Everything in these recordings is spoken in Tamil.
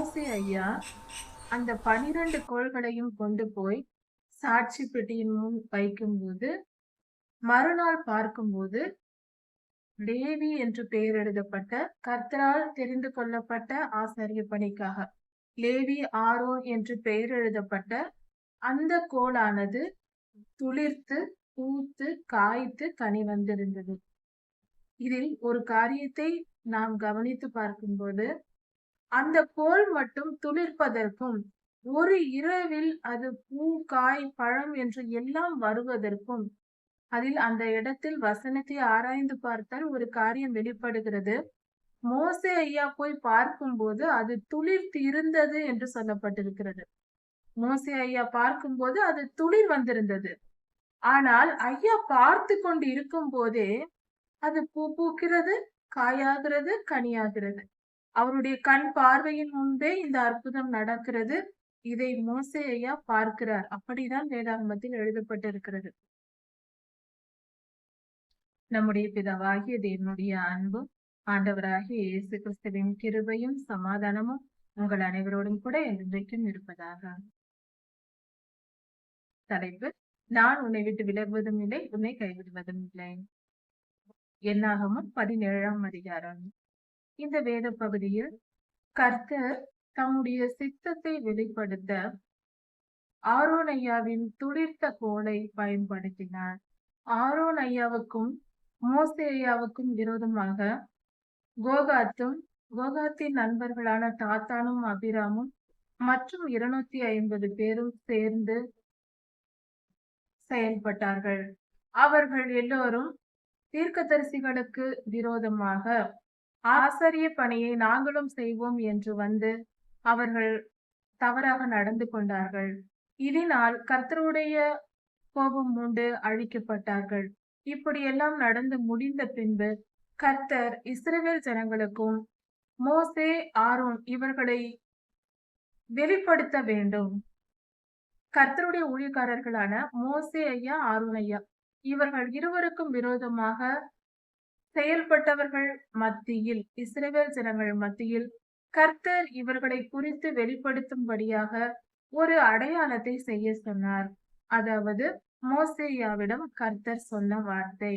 மோசே ஐயா அந்த பனிரெண்டு கோள்களையும் கொண்டு போய் சாட்சி பெட்டியின் முன் வைக்கும்போது மறுநாள் பார்க்கும்போது லேவி என்று பெயர் எழுதப்பட்ட கர்த்தரால் தெரிந்து கொள்ளப்பட்ட ஆசாரிய பணிக்காக லேவி ஆரோ என்று பெயர் எழுதப்பட்ட அந்த கோளானது துளிர்த்து பூத்து காய்த்து கனி வந்திருந்தது. இதில் ஒரு காரியத்தை நாம் கவனித்து பார்க்கும்போது அந்த கோல் மட்டும் துளிர்ப்பதற்கும் ஒரு இரவில் அது பூ காய் பழம் என்று எல்லாம் வருவதற்கும். அதில் அந்த இடத்தில் வசனத்தை ஆராய்ந்து பார்த்தால் ஒரு காரியம் வெளிப்படுகிறது. மோசே ஐயா போய் பார்க்கும்போது அது துளிர்த்து இருந்தது என்று சொல்லப்பட்டிருக்கிறது. மோசே ஐயா பார்க்கும்போது அது துளிர் வந்திருந்தது. ஆனால் ஐயா பார்த்து கொண்டு இருக்கும் போதே அது பூ பூக்கிறது காயாகிறது கனியாகிறது. அவருடைய கண் பார்வையின் முன்பே இந்த அற்புதம் நடக்கிறது. இதை மோசே ஐயா பார்க்கிறார். அப்படிதான் வேதாகமத்தில் எழுதப்பட்டிருக்கிறது. நம்முடைய பிதாவாகிய தேவனுடைய அன்பும் ஆண்டவராகிய இயேசு கிறிஸ்துவின் கிருபையும் சமாதானமும் உங்கள் அனைவரோடும் கூட என்றைக்கும் இருப்பதாக. தலைப்பு நான் உன்னை விட்டு விலகுவதும் இல்லை உன்னை கைவிடுவதும் இல்லை. என்னாகமும் பதினேழாம் அதிகாரம். இந்த வேத பகுதியில் கர்த்தர் தம்முடைய சித்தத்தை வெளிப்படுத்த ஆரோனையாவின் துளிர்த்த கோலை பயன்படுத்தினார். ஆரோன் ஐயாவுக்கும் மோசே ஐயாவுக்கும் விரோதமாக கோகாத்தும் கோகாத்தின் நண்பர்களான தாத்தானும் அபிராமும் மற்றும் இருநூத்தி ஐம்பது பேரும் சேர்ந்து செயல்பட்டார்கள். அவர்கள் எல்லோரும் தீர்க்கதரிசிகளுக்கு விரோதமாக ஆசிரிய பணியை நாங்களும் செய்வோம் என்று வந்து அவர்கள் தவறாக நடந்து கொண்டார்கள். இதனால் கர்த்தருடைய கோபம் உண்டு அழிக்கப்பட்டார்கள். இப்படியெல்லாம் நடந்து முடிந்த பின்பு கர்த்தர் இஸ்ரேல் ஜனங்களுக்கும் மோசே ஆரோன் இவர்களை வெளிப்படுத்த வேண்டும். கர்த்தருடைய ஊழியக்காரர்களான மோசே ஐயா ஆரோன் ஐயா இவர்கள் இருவருக்கும் விரோதமாக செயல்பட்டவர்கள் மத்தியில் இஸ்ரேவேல் ஜனங்கள் மத்தியில் கர்த்தர் இவர்களை குறித்து வெளிப்படுத்தும்படியாக ஒரு அடையாளத்தை செய்ய சொன்னார். அதாவது மோசேயாவிடம் கர்த்தர் சொன்ன வார்த்தை.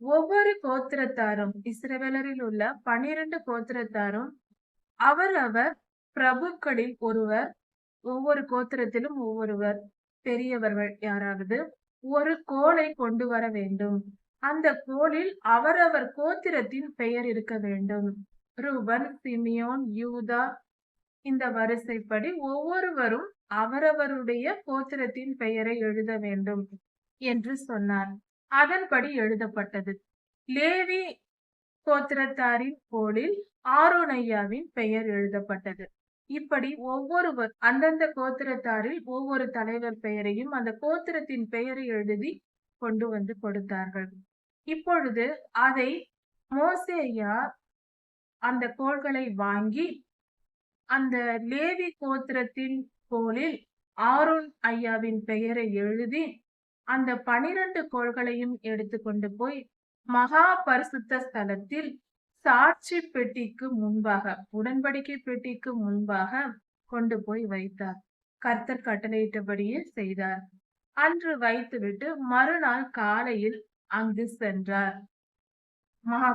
ஒவ்வொரு கோத்திரத்தாரும் இஸ்ரவேலரில் உள்ள பனிரெண்டு கோத்திரத்தாரும் அவரவர் பிரபுக்களில் ஒருவர் ஒவ்வொரு கோத்திரத்திலும் ஒவ்வொருவர். பெரியவர்கள் யாராவது ஒரு கோலை கொண்டு வர வேண்டும். அந்த கோலில் அவரவர் கோத்திரத்தின் பெயர் இருக்க வேண்டும். ரூபன் சிமியோன் யூதா இந்த வரிசைப்படி ஒவ்வொருவரும் அவரவருடைய கோத்திரத்தின் பெயரை எழுத வேண்டும் என்று சொன்னார். அதன்படி எழுதப்பட்டது. லேவி கோத்திரத்தாரின் கோலில் ஆரோனையாவின் பெயர் எழுதப்பட்டது. இப்படி ஒவ்வொருவர் அந்தந்த கோத்திரத்தாரில் ஒவ்வொரு தலைவர் பெயரையும் அந்த கோத்திரத்தின் பெயரை எழுதி கொண்டு வந்து கொடுத்தார்கள். இப்பொழுது அதை மோசேயா அந்த கோள்களை வாங்கி அந்த லேவி கோத்திரத்தின் கோலில் ஆரோன் ஐயாவின் பெயரை எழுதி அந்த பனிரெண்டு கோள்களையும் எடுத்துக்கொண்டு போய் மகா பரிசுத்த ஸ்தலத்தில் சாட்சி பெட்டிக்கு முன்பாக உடன்படிக்கை பெட்டிக்கு முன்பாக கொண்டு போய் வைத்தார். கர்த்தர் கட்டளையிட்டபடியே செய்தார். அன்று வைத்துவிட்டு மறுநாள் காலையில் அங்கு சென்றார். மகா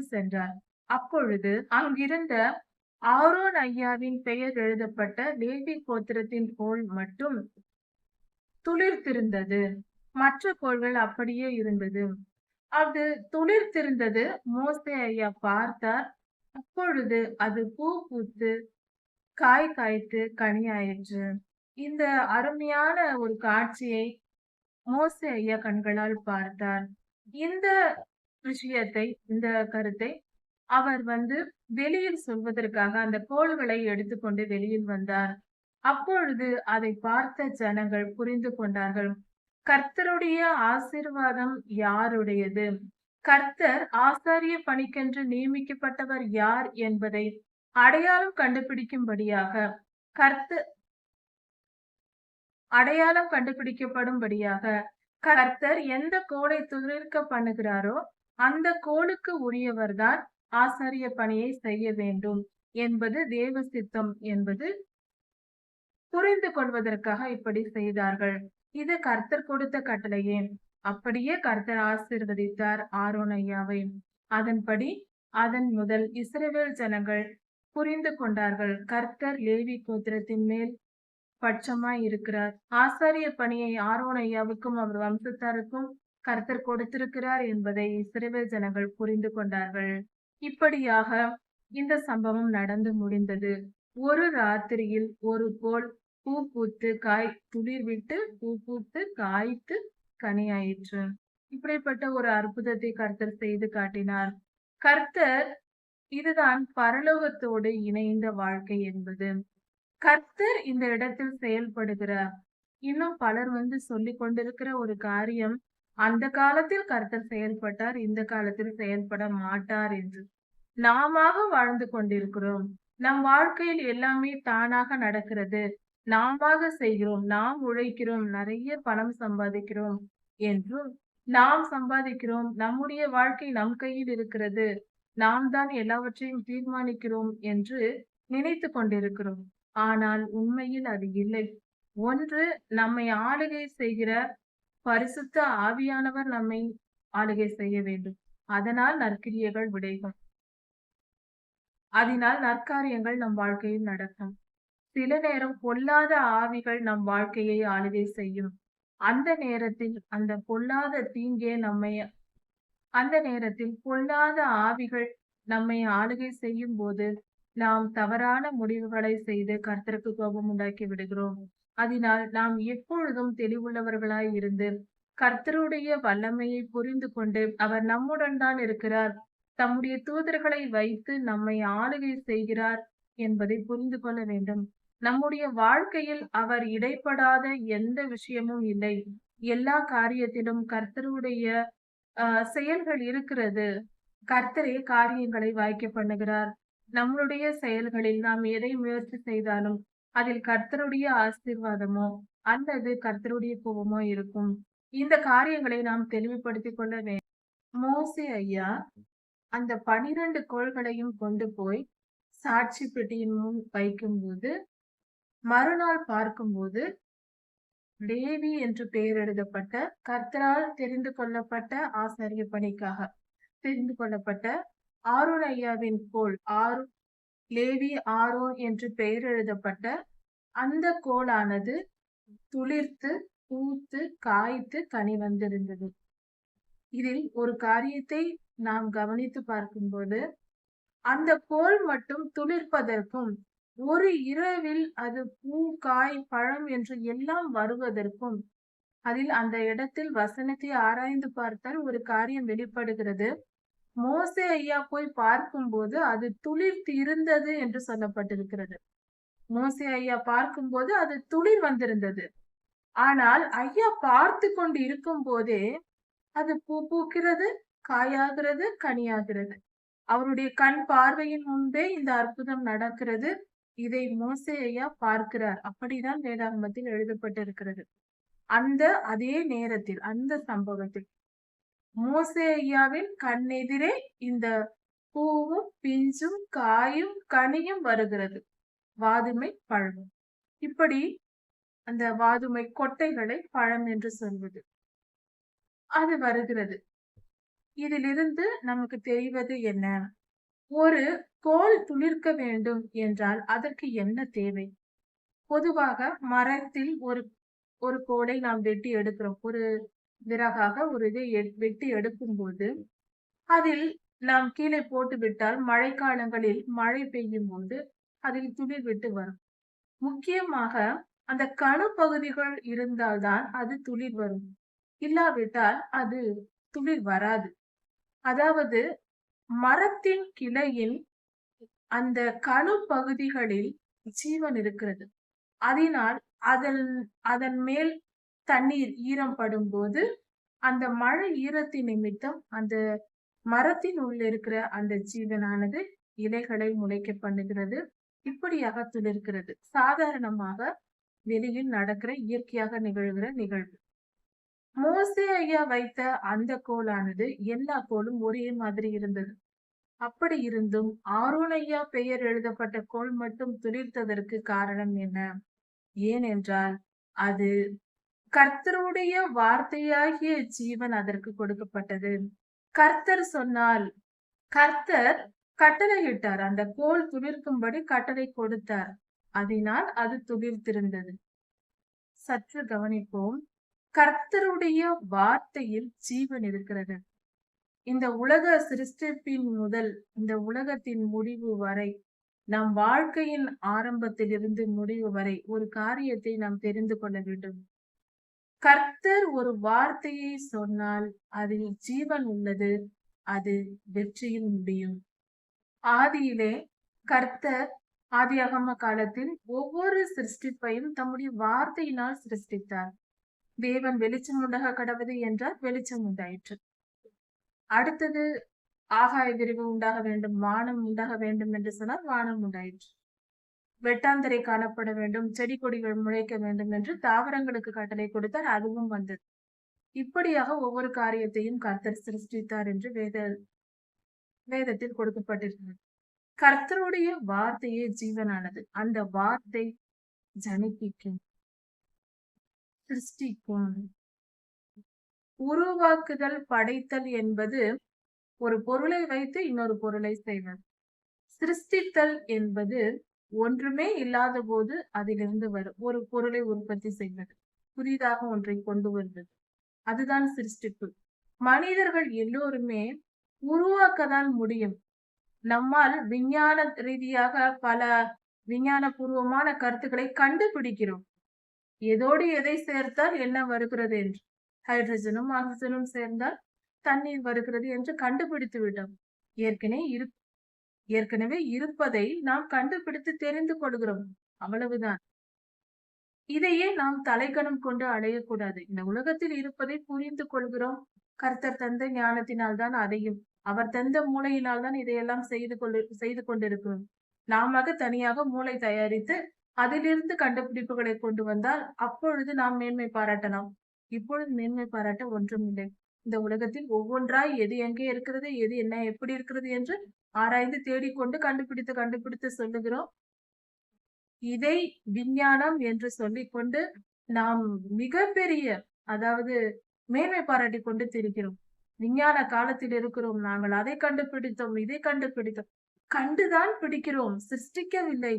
சென்றார். அப்பொழுது அங்கிருந்த ஆரோன் ஐயாவின் பெயர் எழுதப்பட்ட லேவி கோத்திரத்தின் கோள் மட்டும் துளிர்த்திருந்தது. மற்ற கோள்கள் அப்படியே இருந்தது. அது துளிர்த்திருந்தது. மோசே ஐயா பார்த்தார். அப்பொழுது அது பூ பூத்து காய் காய்த்து கனியாயிற்று. இந்த அருமையான ஒரு காட்சியை மோசே ஐயா கண்களால் பார்த்தார் இந்த விஷயத்தை இந்த கருத்தை அவர் வந்து வெளியில் சொல்வதற்காக அந்த கோள்களை எடுத்துக்கொண்டு வெளியில் வந்தார். அப்பொழுது அதை பார்த்த ஜனங்கள் புரிந்து கொண்டார்கள். கர்த்தருடைய ஆசீர்வாதம் யாருடையது? கர்த்தர் ஆசாரிய பணிக்கென்று நியமிக்கப்பட்டவர் யார் என்பதை அடையாளம் கண்டுபிடிக்கும்படியாக கர்த்த அடையாளம் கண்டுபிடிக்கப்படும்படியாக கர்த்தர் எந்த கோலை துளிர்க்க பண்ணுகிறாரோ அந்த கோளுக்கு உரியவர்தான் ஆசாரிய பணியை செய்ய வேண்டும் என்பது தேவ சித்தம் என்பது புரிந்து கொள்வதற்காக இப்படி செய்தார்கள். இது கர்த்தர் கொடுத்த கட்டளையே. அப்படியே கர்த்தர் ஆசீர்வதித்தார் ஆரோனையாவை அதன்படி அதன் முதல் இஸ்ரேவேல் ஜனங்கள் புரிந்து கொண்டார்கள். கர்த்தர் லேவி கோத்திரத்தின் மேல் பட்சமாய் இருக்கிறார். ஆசாரிய பணியை ஆரோன் ஐயாவுக்கும் அவர் வம்சத்தாருக்கும் கர்த்தர் கொடுத்திருக்கிறார் என்பதை இஸ்ரவேல் ஜனங்கள் புரிந்து கொண்டார்கள். இப்படியாக இந்த சம்பவம் நடந்து முடிந்தது. ஒரு ராத்திரியில் ஒரு கோல் பூ பூத்து காய் துளிர் விட்டு பூ பூத்து காய்த்து கனியாயிற்று. இப்படிப்பட்ட ஒரு அற்புதத்தை கர்த்தர் செய்து காட்டினார். கர்த்தர் இதுதான் பரலோகத்தோடு இணைந்த வாழ்க்கை என்பது. கர்த்தர் இந்த இடத்தில் செயல்படுகிறார் இன்னும் பலர் வந்து சொல்லிக் கொண்டிருக்கிற ஒரு காரியம் அந்த காலத்தில் கர்த்தர் செயல்பட்டார் இந்த காலத்தில் செயல்பட மாட்டார் என்று. நாம வாழ்ந்து கொண்டிருக்கிறோம். நம் வாழ்க்கையில் எல்லாமே தானாக நடக்கிறது. நாமாக செய்கிறோம். நாம் உழைக்கிறோம். நிறைய பணம் சம்பாதிக்கிறோம் என்றும் நாம் சம்பாதிக்கிறோம். நம்முடைய வாழ்க்கை நம் கையில் இருக்கிறது. நாம் தான் எல்லாவற்றையும் தீர்மானிக்கிறோம் என்று நினைத்து கொண்டிருக்கிறோம். ஆனால் உண்மையில் அது இல்லை. ஒன்று நம்மை ஆளுகை செய்கிற பரிசுத்த ஆவியானவர் நம்மை ஆளுகை செய்ய வேண்டும். அதனால் நற்கிரியைகள் விடைகும் அதனால் நற்காரியங்கள் நம் வாழ்க்கையில் நடக்கும். சில நேரம் பொல்லாத ஆவிகள் நம் வாழ்க்கையை ஆளுகை செய்யும். அந்த நேரத்தில் அந்த பொல்லாத தீங்கே நம்மை அந்த நேரத்தில் பொல்லாத ஆவிகள் நம்மை ஆளுகை செய்யும் போது நாம் தவறான முடிவுகளை செய்து கர்த்தருக்கு கோபம் உண்டாக்கி விடுகிறோம். அதனால் நாம் எப்பொழுதும் தெளிவுள்ளவர்களாய் இருந்து கர்த்தருடைய வல்லமையை புரிந்து கொண்டு அவர் நம்முடன் தான் இருக்கிறார். தம்முடைய தூதர்களை வைத்து நம்மை ஆளுகை செய்கிறார் என்பதை புரிந்து கொள்ள வேண்டும். நம்முடைய வாழ்க்கையில் அவர் இடைப்படாத எந்த விஷயமும் இல்லை. எல்லா காரியத்திலும் கர்த்தருடைய செயல்கள் இருக்கிறது. கர்த்தரே காரியங்களை வாய்க்க பண்ணுகிறார். நம்மளுடைய செயல்களில் நாம் எதை முயற்சி செய்தாலும் அதில் கர்த்தருடைய ஆசீர்வாதமோ அல்லது கர்த்தருடைய கோபமோ இருக்கும். இந்த காரியங்களை நாம் தெளிவுபடுத்திக் கொள்ள வேண்டும் மோசே ஐயா அந்த பனிரெண்டு கோள்களையும் கொண்டு போய் சாட்சி பெட்டியின் முன் வைக்கும்போது மறுநாள் பார்க்கும்போது லேவி என்று பெயர் எழுதப்பட்ட கர்த்தரால் தெரிந்து கொள்ளப்பட்ட ஆசாரிய பணிக்காக தெரிந்து கொள்ளப்பட்ட ஆரோன் ஐயாவின் கோல் ஆறு லேவி ஆரோன் என்று பெயர் எழுதப்பட்ட அந்த கோலானது துளிர்த்து பூத்து காய்த்து கனி வந்திருந்தது. இதில் ஒரு காரியத்தை நாம் கவனித்து பார்க்கும்போது அந்த கோல் மட்டும் துளிர்ப்பதற்கும் ஒரு இரவில் அது பூ காய் பழம் என்று எல்லாம் வருவதற்கும் அதில் அந்த இடத்தில் வசனத்தை ஆராய்ந்து பார்த்தால் ஒரு காரியம் வெளிப்படுகிறது. மோசே ஐயா போய் பார்க்கும்போது அது துளிர்த்து இருந்தது என்று சொல்லப்பட்டிருக்கிறது. மோசே ஐயா பார்க்கும்போது அது துளிர் வந்திருந்தது. ஆனால் ஐயா பார்த்து கொண்டு இருக்கும் போதே அது பூ பூக்கிறது காயாகிறது கனியாகிறது. அவருடைய கண் பார்வையின் முன்பே இந்த அற்புதம் நடக்கிறது. இதை மோசே ஐயா பார்க்கிறார். அப்படிதான் வேதாகமத்தில் எழுதப்பட்டிருக்கிறது. அந்த அதே நேரத்தில் அந்த சம்பவத்தில் மோசே ஐயாவின் கண்ணெதிரே இந்த பூவும் பிஞ்சும் காயும் கனியும் வருகிறது. வாதுமை பழமும் இப்படி அந்த வாதுமை கொட்டைகளை பழம் என்று சொல்வது. அது வருகிறது. இதிலிருந்து நமக்கு தெரிவது என்ன? ஒரு கோல் துளிர்க்க வேண்டும் என்றால் அதற்கு என்ன தேவை? பொதுவாக மரத்தில் ஒரு ஒரு கோலை நாம் வெட்டி எடுக்கிறோம். ஒரு விறகாக ஒரு இதை வெட்டி எடுக்கும் போது அதில் நாம் கீழே போட்டு விட்டால் மழைக்காலங்களில் மழை பெய்யும் போது அதில் துளிர் விட்டு வரும். முக்கியமாக அந்த கணு பகுதிகள் இருந்தால்தான் அது துளிர் வரும். இல்லாவிட்டால் அது துளிர் வராது. அதாவது மரத்தின் கிளையில் அந்த கணு பகுதிகளில் ஜீவன் இருக்கிறது. அதனால் அதன் அதன் மேல் தண்ணீர் ஈரம் படும்போது அந்த மழை ஈரத்தின் நிமித்தம் அந்த மரத்தின் உள்ள இருக்கிற அந்த ஜீவனானது இலைகளை முளைக்க பண்ணுகிறது. இப்படியாக துளிர்க்கிறது சாதாரணமாக வெளியில் நடக்கிற இயற்கையாக நிகழ்கிற நிகழ்வு. மோசே ஐயா வைத்த அந்த கோலானது எல்லா கோலும் ஒரே மாதிரி இருந்தது. அப்படி இருந்தும் ஆரோனையா பெயர் எழுதப்பட்ட கோல் மட்டும் துளிர்த்ததற்கு காரணம் என்ன? ஏனென்றால் அது கர்த்தருடைய வார்த்தையாகிய ஜீவன் அதற்கு கொடுக்கப்பட்டது. கர்த்தர் சொன்னால் கர்த்தர் கட்டளையிட்டார். அந்த கோல் துளிர்க்கும்படி கட்டளை கொடுத்தார். அதனால் அது துளிர்த்திருந்தது. சற்று கவனிப்போம். கர்த்தருடைய வார்த்தையில் ஜீவன் இருக்கிறது. இந்த உலக சிருஷ்டிப்பின் முதல் இந்த உலகத்தின் முடிவு வரை நம் வாழ்க்கையின் ஆரம்பத்திலிருந்து முடிவு வரை ஒரு காரியத்தை நாம் தெரிந்து கொள்ள வேண்டும். கர்த்தர் ஒரு வார்த்தையை சொன்னால் அதில் ஜீவன் உள்ளது அது வெற்றியும் முடியும். ஆதியிலே கர்த்தர் ஆதியாகம காலத்தில் ஒவ்வொரு சிருஷ்டிப்பையும் தம்முடைய வார்த்தையினால் சிருஷ்டித்தார். தேவன் வெளிச்சம் உண்டாக கடவுது என்றால் வெளிச்சம் உண்டாயிற்று. அடுத்தது ஆகாய விரிவு உண்டாக வேண்டும் வானம் உண்டாக வேண்டும் என்று சொன்னால் வானம் உண்டாயிற்று. வெட்டாந்தரை காணப்பட வேண்டும் செடி கொடிகள் முளைக்க வேண்டும் என்று தாவரங்களுக்கு கட்டளை கொடுத்தார். அதுவும் வந்தது. இப்படியாக ஒவ்வொரு காரியத்தையும் கர்த்தர் சிருஷ்டித்தார் என்று வேத வேதத்தில் கொடுக்கப்பட்டிருக்கிறது. கர்த்தருடைய வார்த்தையே ஜீவனானது. அந்த வார்த்தை ஜனிப்பிக்கும் சிருஷ்டிக்கும். உருவாக்குதல் படைத்தல் என்பது ஒரு பொருளை வைத்து இன்னொரு பொருளை செய்வது. சிருஷ்டித்தல் என்பது ஒன்றுமே இல்லாத போது அதிலிருந்து வரும். ஒரு பொருளை உற்பத்தி செய்வது. புதிதாக ஒன்றை கொண்டு வருவது. அதுதான் சிருஷ்டிப்பு. மனிதர்கள் எல்லோருமே உருவாக்கதான் முடியும். நம்மால் விஞ்ஞான ரீதியாக பல விஞ்ஞான பூர்வமான கருத்துக்களை கண்டுபிடிக்கிறோம். எதோடு எதை சேர்த்தால் என்ன வருகிறது என்று? ஹைட்ரஜனும் ஆக்சிஜனும் சேர்ந்தால் தண்ணீர் வருகிறது என்று கண்டுபிடித்து விட்டோம் ஏற்கனவே இரு ஏற்கனவே இருப்பதை நாம் கண்டுபிடித்து தெரிந்து கொள்கிறோம். அவ்வளவுதான். இதையே நாம் தலைக்கணம் கொண்டு அடையக்கூடாது. இந்த உலகத்தில் இருப்பதை புரிந்து கொள்கிறோம். கர்த்தர் தந்த ஞானத்தினால் தான் அதையும் அவர் தந்த மூளையினால் தான் இதையெல்லாம் செய்து கொண்டு செய்து கொண்டிருக்கிறோம். நாம தனியாக மூளை தயாரித்து அதிலிருந்து கண்டுபிடிப்புகளை கொண்டு வந்தால் அப்பொழுது நாம் மேன்மை பாராட்டலாம். இப்பொழுது மேன்மை பாராட்ட ஒன்றும் இல்லை. இந்த உலகத்தில் ஒவ்வொன்றாய் எது எங்கே இருக்கிறது எது என்ன எப்படி இருக்கிறது என்று ஆராய்ந்து தேடிக்கொண்டு கண்டுபிடித்து கண்டுபிடித்து சொல்லுகிறோம். இதை விஞ்ஞானம் என்று சொல்லிக்கொண்டு நாம் மிகப்பெரிய அதாவது மேன்மை பாராட்டி கொண்டு திரிக்கிறோம் விஞ்ஞான காலத்தில் இருக்கிறோம் நாங்கள் அதை கண்டுபிடித்தோம் இதை கண்டுபிடித்தோம். கண்டுதான் பிடிக்கிறோம் சிருஷ்டிக்கவில்லை.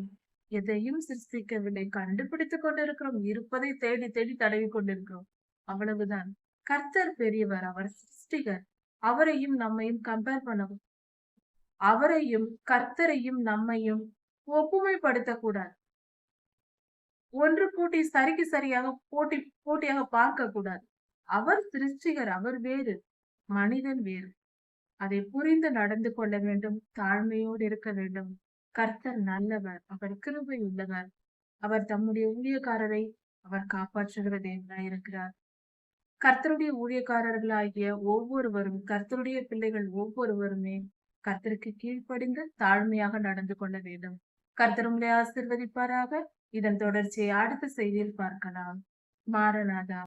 எதையும் சிருஷ்டிக்கவில்லை. கண்டுபிடித்துக் கொண்டிருக்கிறோம் இருப்பதை தேடி தேடி தடவி கொண்டிருக்கிறோம். அவ்வளவுதான். கர்த்தர் பெரியவர் அவர் சிருஷ்டிகர். அவரையும் நம்மையும் கம்பேர் பண்ணவும். அவரையும் கர்த்தரையும் நம்மையும் ஒப்புமைப்படுத்த கூடாது ஒன்று கூட்டி சரிக்கு சரியாக போட்டி போட்டியாக பார்க்க கூடாது அவர் சிருஷ்டிகர் அவர் வேறு மனிதன் வேறு. அதை புரிந்து நடந்து கொள்ள வேண்டும் தாழ்மையோடு இருக்க வேண்டும். கர்த்தர் நல்லவர் அவர் கிருபை உள்ளவர். அவர் தம்முடைய ஊழியக்காரரை அவர் காப்பாற்றுகிற தேவனாய் இருக்கிறார். கர்த்தருடைய ஊழியக்காரர்களாகிய ஒவ்வொருவரும் கர்த்தருடைய பிள்ளைகள் ஒவ்வொருவருமே கர்த்தருக்கு கீழ்ப்படிந்து தாழ்மையாக நடந்து கொள்ள வேண்டும். கர்த்தர் உங்களை ஆசிர்வதிப்பாராக. இதன் தொடர்ச்சியை அடுத்த செய்தியில் பார்க்கலாம். மாரநாதா